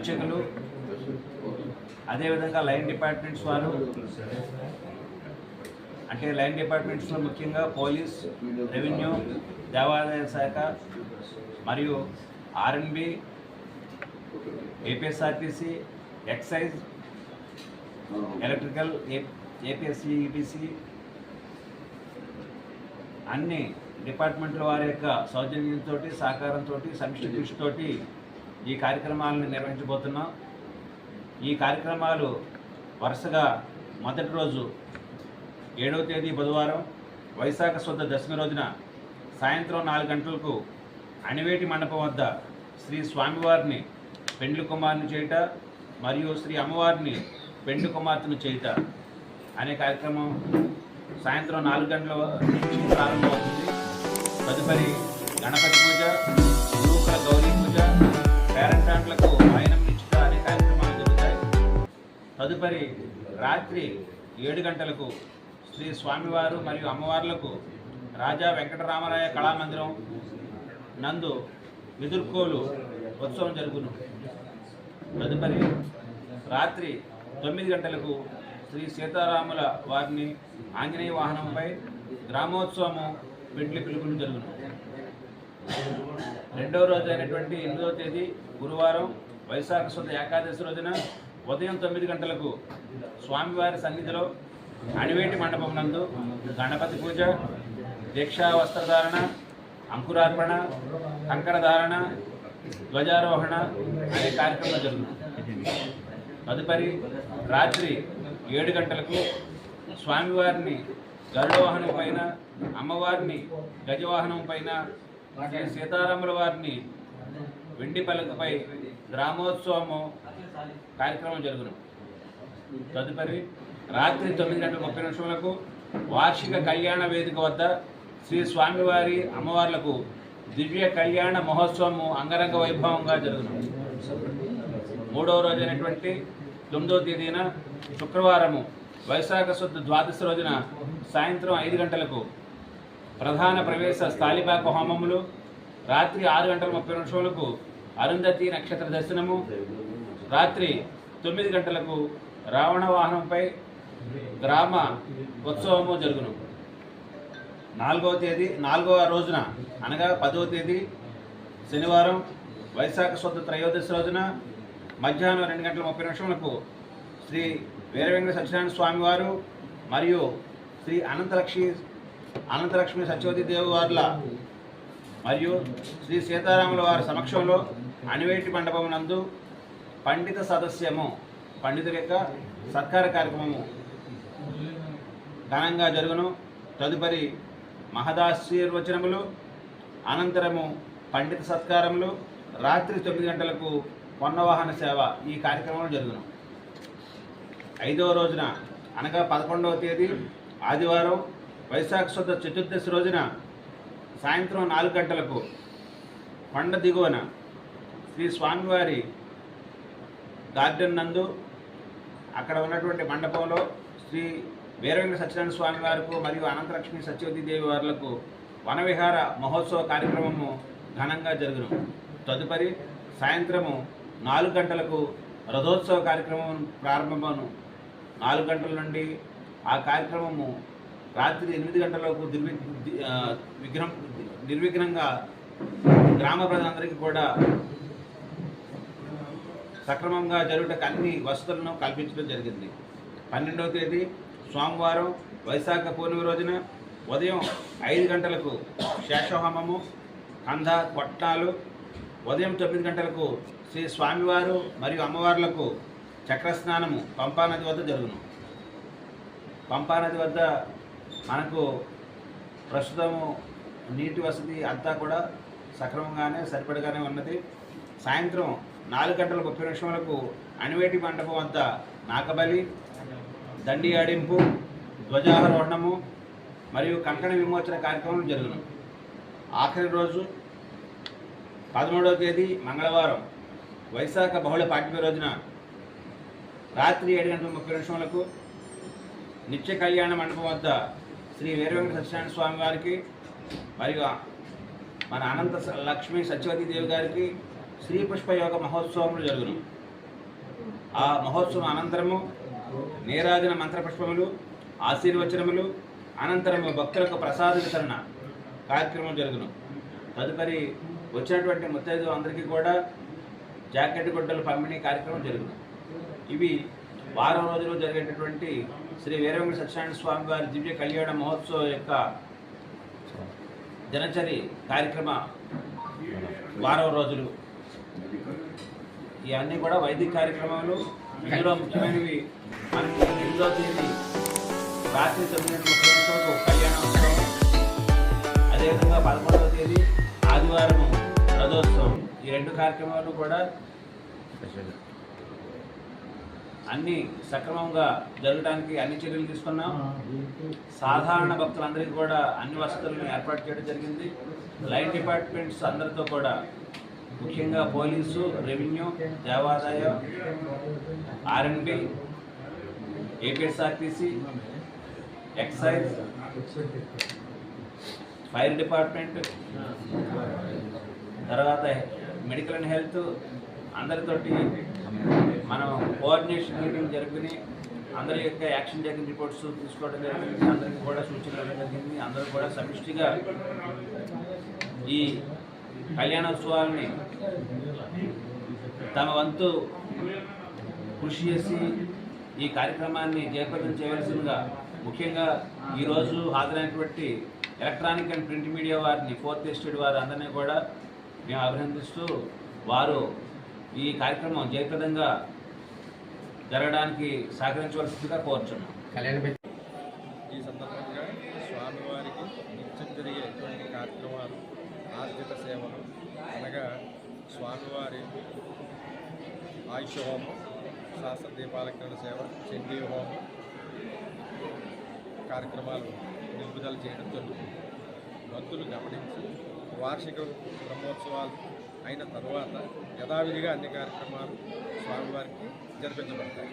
అర్చకులు అదేవిధంగా line departments వారు అంటే లైన్ డిపార్ట్మెంట్స్లో ముఖ్యంగా పోలీస్ రెవెన్యూ దేవాదాయ శాఖ మరియు RNB APSRTC excise electrical APSC అన్ని డిపార్ట్మెంట్ల వారి యొక్క సౌజన్యంతో సహకారంతో సమిష్టి కృషితోటి ఈ కార్యక్రమాలను నిర్వహించబోతున్నాం. ఈ కార్యక్రమాలు వరుసగా మొదటి రోజు ఏడవ తేదీ బుధవారం వైశాఖ శుద్ధ దశమి రోజున సాయంత్రం నాలుగు గంటలకు అణివేటి మండపం వద్ద శ్రీ స్వామివారిని పెండ్లి కుమారుని చేయుట మరియు శ్రీ అమ్మవారిని పెండ్లి కుమార్తెను చేయుట అనే కార్యక్రమం సాయంత్రం నాలుగు గంటల ప్రారంభమవుతుంది. తదుపరి గణపతి పూజ గౌరీ పూజ పేరెంటాంట్లకు వాయనం ఇచ్చుట అనే కార్యక్రమాలు జరుగుతాయి. తదుపరి రాత్రి ఏడు గంటలకు శ్రీ స్వామివారు మరియు అమ్మవార్లకు రాజా వెంకటరామరాయ కళామందిరం నందు ఎదుర్కోలు ఉత్సవం జరుగును. తదుపరి రాత్రి తొమ్మిది గంటలకు శ్రీ సీతారాముల వారిని ఆంజనేయ వాహనంపై గ్రామోత్సవము పెండ్లి పిలుపులు జరుగును. రెండవ రోజు అయినటువంటి ఎనిమిదవ తేదీ గురువారం వైశాఖ శుద్ధ ఏకాదశి రోజున ఉదయం తొమ్మిది గంటలకు స్వామివారి సన్నిధిలో అణివేటి మండపం నందు గణపతి పూజ దీక్షా వస్త్రధారణ అంకురార్పణ కంకరధారణ ధ్వజారోహణ అనే కార్యక్రమం జరుగుతుంది. తదుపరి రాత్రి ఏడు గంటలకు స్వామివారిని గరుడవాహనం పైన అమ్మవారిని గజవాహనం పైన శ్రీ సీతారాముల వారిని వెండి పలకపై గ్రామోత్సవము కార్యక్రమం జరుగును. తదుపరి రాత్రి తొమ్మిది గంటల ముప్పై నిమిషములకు వార్షిక కళ్యాణ వేదిక వద్ద శ్రీ స్వామివారి అమ్మవార్లకు దివ్య కళ్యాణ మహోత్సవము అంగరంగ వైభవంగా జరుగును. మూడవ రోజైనటువంటి తొమ్మిదవ తేదీన శుక్రవారము వైశాఖ శుద్ధ ద్వాదశి రోజున సాయంత్రం ఐదు గంటలకు ప్రధాన ప్రవేశ స్థాళిపాక హోమములు. రాత్రి ఆరు గంటల ముప్పై నిమిషములకు అరుంధతి నక్షత్ర దర్శనము. రాత్రి తొమ్మిది గంటలకు రావణ వాహనంపై గ్రామ ఉత్సవము జరుగును. నాలుగవ తేదీ నాలుగవ రోజున అనగా పదవ తేదీ శనివారం వైశాఖ శుద్ధ త్రయోదశి రోజున మధ్యాహ్నం రెండు గంటల ముప్పై నిమిషములకు శ్రీ వీరవెంకట సత్యనారాయణ స్వామివారు మరియు శ్రీ అనంతలక్ష్మి అనంతలక్ష్మి సత్యవతి దేవి వార్ల మరియు శ్రీ సీతారాముల వారి సమక్షంలో అణివేటి మండపం నందు పండిత సదస్యము పండితుల యొక్క సత్కార కార్యక్రమము ఘనంగా జరుగును. తదుపరి మహదాశీర్వచనములు అనంతరము పండిత సత్కారములు రాత్రి తొమ్మిది గంటలకు పొన్నవాహన సేవ ఈ కార్యక్రమం జరుగును. ఐదవ రోజున అనగా పదకొండవ తేదీ ఆదివారం వైశాఖ శుద్ధ చతుర్దశి రోజున సాయంత్రం నాలుగు గంటలకు కొండ దిగువన శ్రీ స్వామివారి గార్డెన్ నందు అక్కడ ఉన్నటువంటి మండపంలో శ్రీ వీరవేంద్ర సత్యనారాయణ స్వామి వారికి మరియు అనంతలక్ష్మి సత్యవతి దేవి వారులకు వనవిహార మహోత్సవ కార్యక్రమము ఘనంగా జరుగును. తదుపరి సాయంత్రము నాలుగు గంటలకు రథోత్సవ కార్యక్రమం ప్రారంభమును నాలుగు గంటల నుండి ఆ కార్యక్రమము రాత్రి ఎనిమిది గంటలకు దుర్వి విఘ్నం నిర్విఘ్నంగా గ్రామ ప్రజలందరికీ కూడా సక్రమంగా జరుగుటకు అన్ని వసతులను కల్పించడం జరిగింది. పన్నెండవ తేదీ సోమవారం వైశాఖ పూర్ణిమ రోజున ఉదయం ఐదు గంటలకు శేషహోమము కంద కొట్టాలు ఉదయం తొమ్మిది గంటలకు శ్రీ స్వామివారు మరియు అమ్మవార్లకు చక్రస్నానము పంపానది వద్ద జరుగును. పంపానది వద్ద మనకు ప్రస్తుతము నీటి వసతి అంతా కూడా సక్రమంగానే సరిపడగానే ఉన్నది. సాయంత్రం నాలుగు గంటల ముప్పై నిమిషములకు అణివేటి మండపం వద్ద నాకబలి దండి ఆడింపు ధ్వజారోహణము మరియు కంకణ విమోచన కార్యక్రమం జరుగును. ఆఖరి రోజు పదమూడవ తేదీ మంగళవారం వైశాఖ బహుళ పాఠ్యమి రోజున రాత్రి ఏడు గంటల ముప్పై నిమిషములకు నిత్య కళ్యాణ మండపం వద్ద శ్రీ వీరవెంకట సత్యనారాయణ స్వామి వారికి మరియు మన అనంత లక్ష్మి లక్ష్మీ సత్యవతి దేవి గారికి శ్రీ పుష్ప యోగ మహోత్సవములు జరుగును. ఆ మహోత్సవం అనంతరము నీరాజన మంత్రపుష్పములు ఆశీర్వచనములు అనంతరము భక్తులకు ప్రసాద వితరణ కార్యక్రమం జరుగును. తదుపరి వచ్చినటువంటి ముత్తైదు అందరికీ కూడా జాకెట్ గుడ్డలు పంపిణీ కార్యక్రమం జరుగును. ఇవి వారం రోజులు జరిగేటటువంటి శ్రీ వీరవేంకట సత్యనారాయణ స్వామి వారి దివ్య కళ్యాణ మహోత్సవం యొక్క దినచరి కార్యక్రమ వారం రోజులు. ఇవన్నీ కూడా వైదిక కార్యక్రమాలు. ఇందులో ముఖ్యమైనవి మనకి ఎనిమిదో తేదీ రాత్రి తొమ్మిది గంటల ముప్పై నిమిషాలకు కళ్యాణోత్సవం అదేవిధంగా పదకొండవ తేదీ ఆదివారం రథోత్సవం. ఈ రెండు కార్యక్రమాలు కూడా అన్ని సక్రమంగా జరగడానికి అన్ని చర్యలు తీసుకున్నాం. సాధారణ భక్తులందరికీ కూడా అన్ని వసతులను ఏర్పాటు చేయడం జరిగింది. లైన్ డిపార్ట్మెంట్స్ అందరితో కూడా ముఖ్యంగా పోలీసు రెవెన్యూ దేవాదాయ R and B APSRTC excise fire department తర్వాత మెడికల్ అండ్ హెల్త్ అందరితోటి మనం కోఆర్డినేషన్ మీటింగ్ జరుపుకుని అందరి యొక్క యాక్షన్ జరిగిన రిపోర్ట్స్ తీసుకోవడం జరిగింది అందరికీ కూడా సూచనలు జరిగింది అందరూ కూడా సమిష్టిగా ఈ కళ్యాణోత్సవాలని తమ వంతు కృషి చేసి ఈ కార్యక్రమాన్ని జయప్రదం చేయవలసిందిగా ముఖ్యంగా ఈరోజు హాజరైనటువంటి ఎలక్ట్రానిక్ అండ్ ప్రింట్ మీడియా వారిని ఫోర్త్ ఎస్టేట్ వారు అందరినీ కూడా మేము అభినందిస్తూ వారు ఈ కార్యక్రమం జయప్రదంగా జరగడానికి సహకరించవలసిందిగా కోరుచున్నాం. ఈ సందర్భంగా స్వామివారికి నిత్యం జరిగేటువంటి కార్యక్రమాలు ఆర్థిక సేవలు అనగా స్వామివారి ఆయుష హోమం శాస్త్ర దీపాలంకరణ సేవ చండీ హోమం కార్యక్రమాలు నిలుపుదల చేయడం జరుగుతుంది. భక్తులు గమనించి వార్షిక బ్రహ్మోత్సవాలు అయిన తర్వాత యథావిధిగా అన్ని కార్యక్రమాలు స్వామివారికి జరిపించబడతాయి.